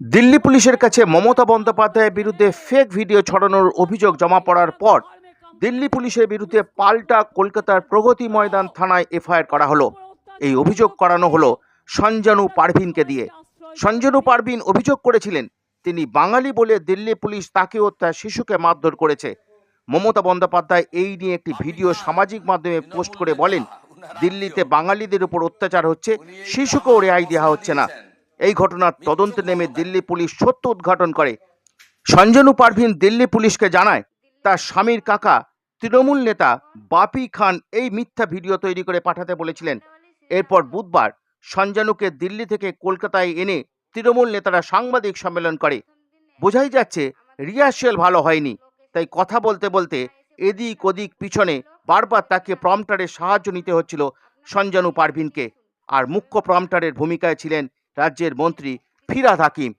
দিল্লি পুলিশের কাছে মমতা বন্দ্যোপাধ্যায়ের বিরুদ্ধে ফেক ভিডিও ছড়ানোর অভিযোগ জমা পড়ার পর দিল্লি পুলিশের বিরুদ্ধে পাল্টা কলকাতার প্রগতি ময়দান থানায় এফআইআর করা হলো। এই অভিযোগ করানো হলো সঞ্জানু পারভিনকে দিয়ে। সঞ্জানু পারভিন অভিযোগ করেছিলেন, তিনি বাঙালি বলে দিল্লি পুলিশ তাকে ও তার শিশুকে মারধর করেছে। মমতা বন্দ্যোপাধ্যায় এই নিয়ে একটি ভিডিও সামাজিক মাধ্যমে পোস্ট করে বলেন, দিল্লিতে বাঙালিদের উপর অত্যাচার হচ্ছে, শিশুকেও রেহাই দেওয়া হচ্ছে না। এই ঘটনার তদন্তে নেমে দিল্লি পুলিশ সত্য উদ্ঘাটন করে। সঞ্জনু পারভিন দিল্লি পুলিশকে জানায়, তার স্বামীর কাকা তৃণমূল নেতা বাপি খান এই মিথ্যা ভিডিও তৈরি করে পাঠাতে বলেছিলেন। এরপর বুধবার সঞ্জানুকে দিল্লি থেকে কলকাতায় এনে তৃণমূল নেতারা সাংবাদিক সম্মেলন করে। বোঝাই যাচ্ছে, রিহার্সেল ভালো হয়নি। তাই কথা বলতে বলতে এদিক ওদিক পিছনে বারবার তাকে প্রম্পটারের সাহায্য নিতে হচ্ছিল সঞ্জানু পারভিনকে। আর মুখ্য প্রম্পটারের ভূমিকায় ছিলেন রাজ্যের মন্ত্রী ফিরাদ হাকিম।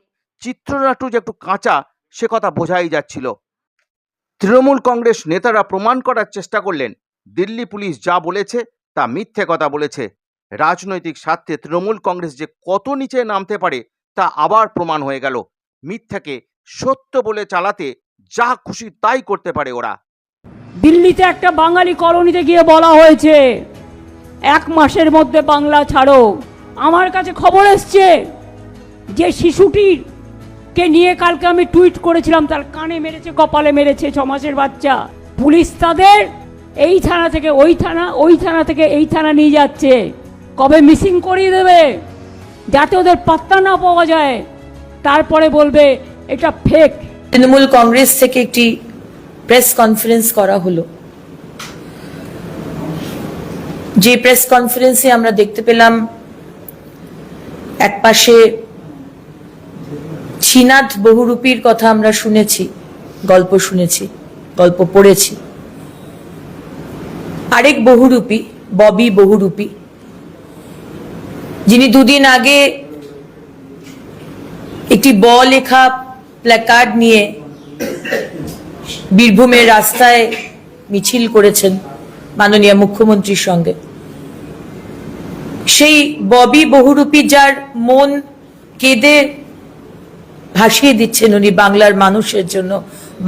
চিত্রনাট্য যে একটু কাঁচা, সে কথা বোঝাই যাচ্ছিল। তৃণমূল কংগ্রেস নেতারা প্রমাণ করার চেষ্টা করলেন, দিল্লি পুলিশ যা বলেছে তা মিথ্যে কথা বলেছে। রাজনৈতিক স্বার্থে তৃণমূল কংগ্রেস যে কত নিচে নামতে পারে, তা আবার প্রমাণ হয়ে গেল। মিথ্যাকে সত্য বলে চালাতে যা খুশি তাই করতে পারে ওরা। দিল্লিতে একটা বাঙালি কলোনিতে গিয়ে বলা হয়েছে, এক মাসের মধ্যে বাংলা ছাড়ো। আমার কাছে খবর এসছে যে শিশুটির কে নিয়ে কালকে আমি টুইট করেছিলাম, তার কানে মেরেছে, কপালে মেরেছে, ছ মাসের বাচ্চা। পুলিশ তাদের এই থানা থেকে, ওই থানা ওই থানা থেকে এই থানা নিয়ে যাচ্ছে। কবে মিসিং করিয়ে দেবে? যাতে ওদের পাত্তা না পাওয়া যায়। তারপরে বলবে, এটা ফেক তৃণমূল কংগ্রেস থেকে একটি প্রেস কনফারেন্স করা হলো। যে প্রেস কনফারেন্সে আমরা দেখতে পেলাম একপাশে শ্রীনাথ বহুরূপীর কথা আমরা শুনেছি, গল্প শুনেছি, গল্প পড়েছি। আরেক বহুরূপী, ববি বহুরূপী, যিনি দুদিন আগে একটি ব লেখা প্ল্যাকার্ড নিয়ে বীরভূমের রাস্তায় মিছিল করেছেন মাননীয় মুখ্যমন্ত্রীর সঙ্গে। সেই ববি বহুরূপী যার মন কেঁদে ভাসিয়ে দিচ্ছেন উনি বাংলার মানুষের জন্য,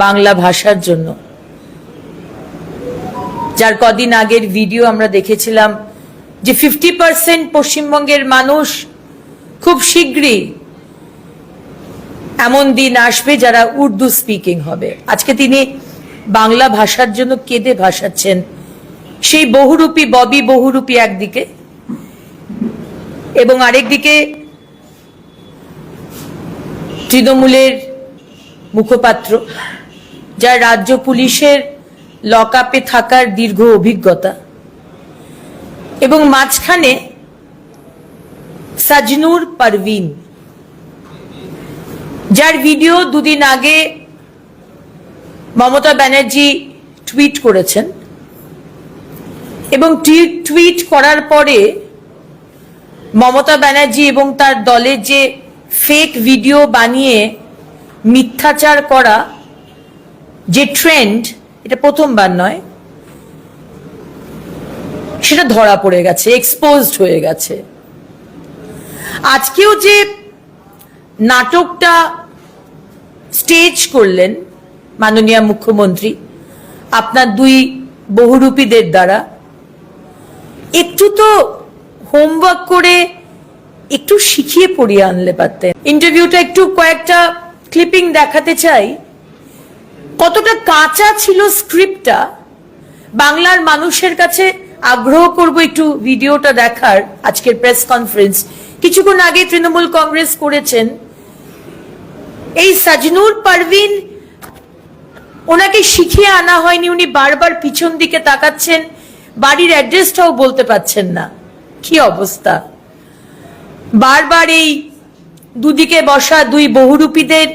বাংলা ভাষার জন্য। যার কদিন আগের ভিডিও আমরা দেখেছিলাম যে ফিফটি পার্সেন্ট পশ্চিমবঙ্গের মানুষ খুব শীঘ্রই এমন দিন আসবে যারা উর্দু স্পিকিং হবে। আজকে তিনি বাংলা ভাষার জন্য কেঁদে ভাসাচ্ছেন। সেই বহুরূপী, ববি বহুরূপী একদিকে এবং আরেকদিকে তৃণমূলের মুখপাত্র, যার রাজ্য পুলিশের লকআপে থাকার দীর্ঘ অভিজ্ঞতা। এবং মাঝখানে সাজনুর পারভিন, যার ভিডিও দুদিন আগে মমতা ব্যানার্জি টুইট করেছেন। এবং টুইট করার পরে মমতা ব্যানার্জি এবং তার দলের যে ফেক ভিডিও বানিয়ে মিথ্যাচার করা যে ট্রেন্ড এটা প্রথমবার নয়। সেটা ধরা পড়ে গেছে এক্সপোজড হয়ে গেছে। আজকেও যে নাটকটা স্টেজ করলেন মাননীয় মুখ্যমন্ত্রী, আপনার দুই বহুরূপীদের দ্বারা, একটু তো হোমওয়ার্ক করে একটু শিখিয়ে পড়িয়ে আনলে পারতেন। ইন্টারভিউটা একটু কয়েকটা ক্লিপিং দেখাতে চাই। কতটা কাঁচা ছিল স্ক্রিপ্টটা বাংলার মানুষের কাছে আগ্রহ করব একটু ভিডিওটা দেখার আজকের প্রেস কনফারেন্স কিছুক্ষণ আগে তৃণমূল কংগ্রেস করেছেন। এই সাজনুর পারভিন, ওনাকে শিখিয়ে আনা হয়নি, উনি বারবার পিছন দিকে তাকাচ্ছেন, বাড়ির অ্যাড্রেসটাও বলতে পারছেন না। কি অবস্থা? বারবার এই দুদিকে বসা দুই বহুরূপীদের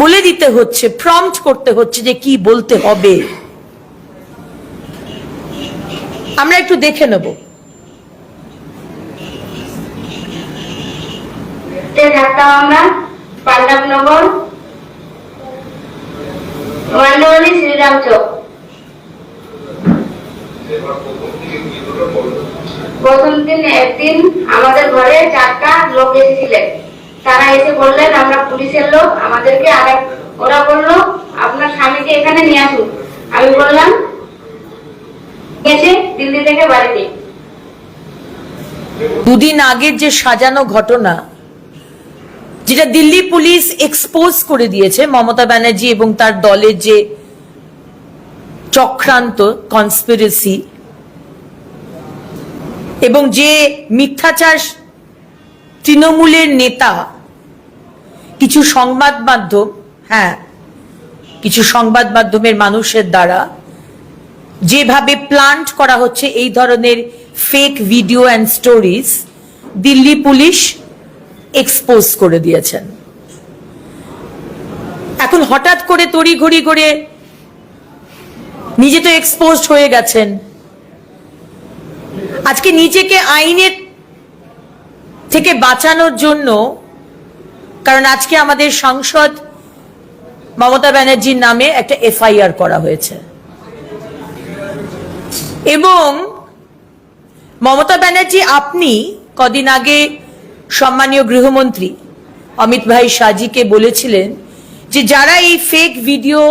বলে দিতে হচ্ছে প্রম্পট করতে হচ্ছে যে কি বলতে হবে। আমরা একটু দেখে নেব। আমরা পাণ্ডবনগর মান্ডবনী শ্রীরাম চক প্রথম দিন একদিন আমাদের ঘরে চারটা লোক এসেছিলেন। তারা এসে বললেন, আমরা পুলিশের লোক, আমাদেরকে আরেক ওরা বলল, আপনার স্বামীকে এখানে নিয়ে আসুন। আমি বললাম, গেছে দিল্লি থেকে বাড়িতে। দুদিন আগের যে সাজানো ঘটনা, যেটা দিল্লি পুলিশ এক্সপোজ করে দিয়েছে, মমতা ব্যানার্জি এবং তার দলের যে চক্রান্ত কনস্পিরেসি এবং যে মিথ্যাচার তৃণমূলের নেতা, কিছু সংবাদ মাধ্যম হ্যাঁ কিছু সংবাদ মাধ্যমের মানুষের দ্বারা যেভাবে প্লান্ট করা হচ্ছে এই ধরনের fake video and stories Delhi police expose করে দিয়েছেন। এখন হঠাৎ করে তড়িঘড়ি করে নিজে তো এক্সপোজড হয়ে গেছেন। আজকে নিজেকে আইনের থেকে বাঁচানোর জন্য, কারণ আজকে আমাদের সাংসদ মমতা ব্যানার্জির নামে একটা এফআইআর করা হয়েছে। এবং মমতা ব্যানার্জি, আপনি কদিন আগে সম্মানীয় গৃহমন্ত্রী অমিত ভাই সাজিকে বলেছিলেন যে যারা এই ফেক ভিডিও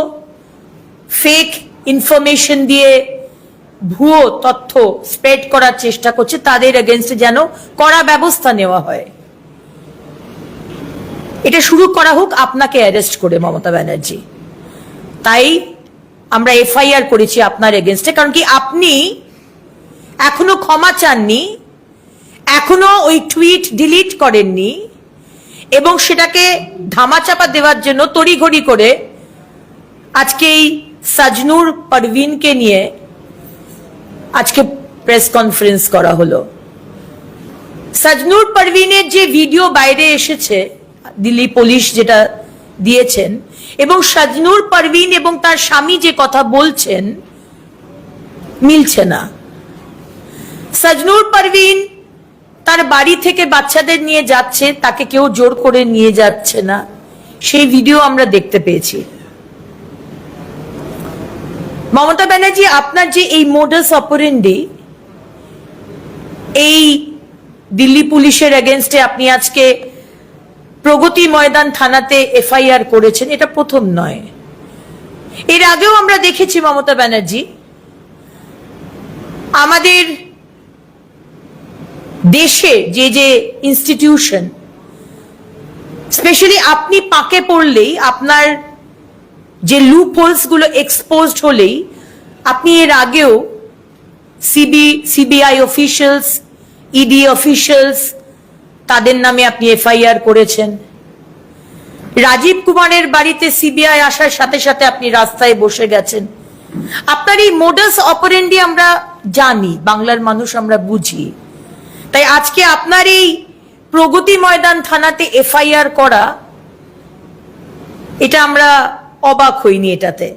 ফেক ইনফরমেশন দিয়ে ভুয়ো তথ্য স্প্রেড করার চেষ্টা করছে, তাদের এগেনস্টে যেন কড়া ব্যবস্থা নেওয়া হয়। এটা শুরু করা হোক, আপনাকে অ্যারেস্ট করে মমতা ব্যানার্জি। তাই আমরা এফআইআর করেছি আপনার এগেনস্টে কারণ কি আপনি এখনও ক্ষমা চাননি, এখনও ওই টুইট ডিলিট করেননি, এবং সেটাকে ধামাচাপা দেওয়ার জন্য তড়িঘড়ি করে আজকে এই সাজনুর পারভিনকে নিয়ে আজকে প্রেস কনফারেন্স করা হলো। সাজনুর পারভিনের যে ভিডিও বাইরে এসেছে, দিল্লি পুলিশ যেটা দিয়েছেন, এবং সাজনুর পারভিন এবং তার স্বামী যে কথা বলছেন, মিলছে না। সাজনুর পারভিন তার বাড়ি থেকে বাচ্চাদের নিয়ে যাচ্ছে, তাকে কেউ জোর করে নিয়ে যাচ্ছে না। সেই ভিডিও আমরা দেখতে পেয়েছি। মমতা ব্যানার্জি, আপনার যে এই মোডাস অপারেন্ডি এই দিল্লি পুলিশের এগেনস্টে আপনি আজকে প্রগতি ময়দান থানাতে এফআইআর করেছেন, এটা প্রথম নয়। এর আগেও আমরা দেখেছি মমতা ব্যানার্জি, আমাদের দেশে যে যে ইনস্টিটিউশন স্পেশালি আপনি পাকে পড়লেই, আপনার যে লুপ হোলসগুলো এক্সপোজড হলেই আপনি এর আগেও CB CBI officials ED officials তাদের নামে আপনি এফআইআর করেছেন। রাজীব কুমারের বাড়িতে সিবিআই আসার সাথে সাথে আপনি রাস্তায় বসে গেছেন। আপনার এই মোডাস অপারেন্ডি আমরা জানি, বাংলার মানুষ আমরা বুঝি। তাই আজকে আপনার এই প্রগতি ময়দান থানাতে এফআইআর করা, এটা আমরা অবাক হইনি এটাতে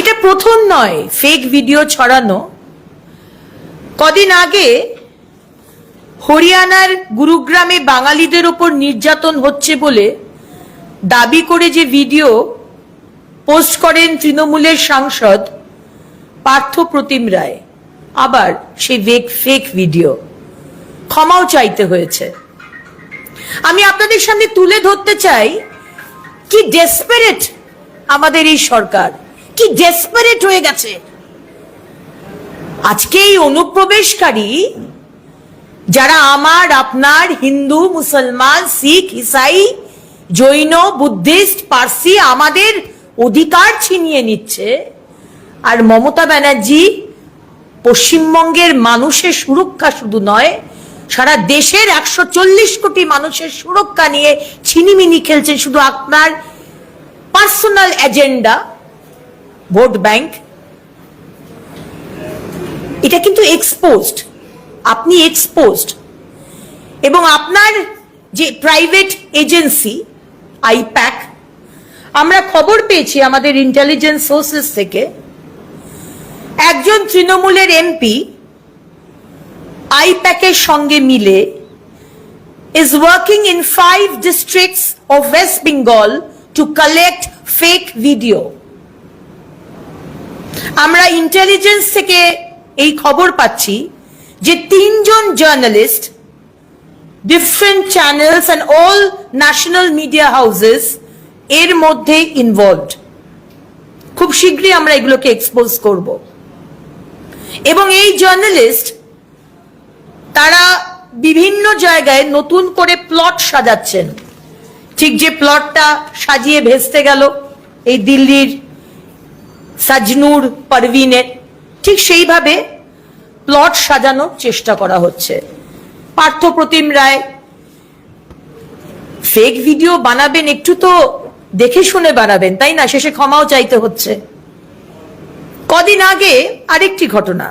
এটা প্রথম নয় ফেক ভিডিও ছড়ানো। কদিন আগে হরিয়ানার গুরুগ্রামে বাঙালিদের ওপর নির্যাতন হচ্ছে বলে দাবি করে যে ভিডিও পোস্ট করেন তৃণমূলের সাংসদ পার্থ প্রতিম রায়। আবার সেই ফেক ফেক ভিডিও ক্ষমাও চাইতে হয়েছে। আমি আপনাদের সামনে তুলে ধরতে চাই, কি ডেসপারেট আমাদের এই সরকার। কি ডেসপারেট হয়ে গেছে? আজকে এই অনুপ্রবেশকারী, যারা আমার, আপনার, হিন্দু, মুসলমান, শিখ, ইসাই, জৈন, বুদ্ধিস্ট, পার্সি, আমাদের অধিকার ছিনিয়ে নিচ্ছে, আর মমতা ব্যানার্জি পশ্চিমবঙ্গের মানুষের সুরক্ষা শুধু নয়, সারা দেশের একশো চল্লিশ কোটি মানুষের সুরক্ষা নিয়ে ছিনিমিনি খেলছেন শুধু আপনার পার্সোনাল এজেন্ডা ভোট ব্যাংক, এটা কিন্তু এক্সপোজড আপনি এক্সপোজড এবং আপনার যে প্রাইভেট এজেন্সি আইপ্যাক আমরা খবর পেয়েছি আমাদের ইন্টেলিজেন্স সোর্সেস থেকে, একজন তৃণমূলের এমপি আইপ্যাকের সঙ্গে মিলে is working in five districts of West Bengal to collect fake video. আমরা ইন্টেলিজেন্স থেকে এই খবর পাচ্ছি যে তিনজন journalist different channels and all national media houses এর মধ্যে ইনভলভড খুব শীঘ্রই আমরা এগুলোকে এক্সপোজ করব। এবং এই জার্নালিস্ট তারা বিভিন্ন জায়গায় নতুন করে প্লট সাজাচ্ছেন। ঠিক যে প্লটটা সাজিয়ে ভেস্তে গেল, এই দিল্লির সাজনুর পারভিনের ঠিক সেইভাবে প্লট সাজানোর চেষ্টা করা হচ্ছে। পার্থ প্রতিম রায় ফেক ভিডিও বানাবেন, একটু তো দেখে শুনে বানাবেন, তাই না? শেষে ক্ষমাও চাইতে হচ্ছে। কদিন আগে আরেকটি ঘটনা।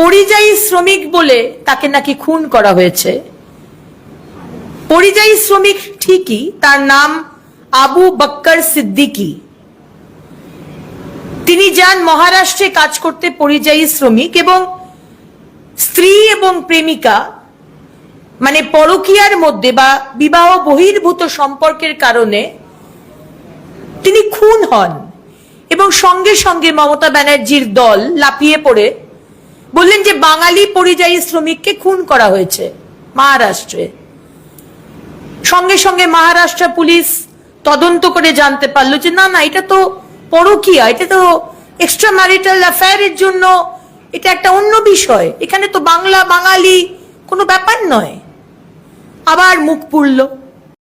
পরিযায়ী শ্রমিক বলে তাকে নাকি খুন করা হয়েছে। পরিযায়ী শ্রমিক ঠিকই, তার নাম আবু বক্কর সিদ্দিকী। তিনি যান মহারাষ্ট্রে কাজ করতে পরিযায়ী শ্রমিক এবং স্ত্রী এবং প্রেমিকা মানে পরকীয়ার মধ্যে বা বিবাহ বহির্ভূত সম্পর্কের কারণে তিনি খুন হন এবং সঙ্গে সঙ্গে মমতা ব্যানার্জির দল লাফিয়ে পড়ে। বললেন যে বাঙালি পরিযায়ী শ্রমিককে খুন করা হয়েছে মহারাষ্ট্রে। সঙ্গে সঙ্গে মহারাষ্ট্র পুলিশ তদন্ত করে জানতে পারল যে না না, এটা তো পরকীয়া, এটা তো এক্সট্রা ম্যারিটাল অ্যাফেয়ারের জন্য এটা একটা অন্য বিষয়। এখানে তো বাংলা, বাঙালি কোনো ব্যাপার নয়। আবার মুখ পুড়ল।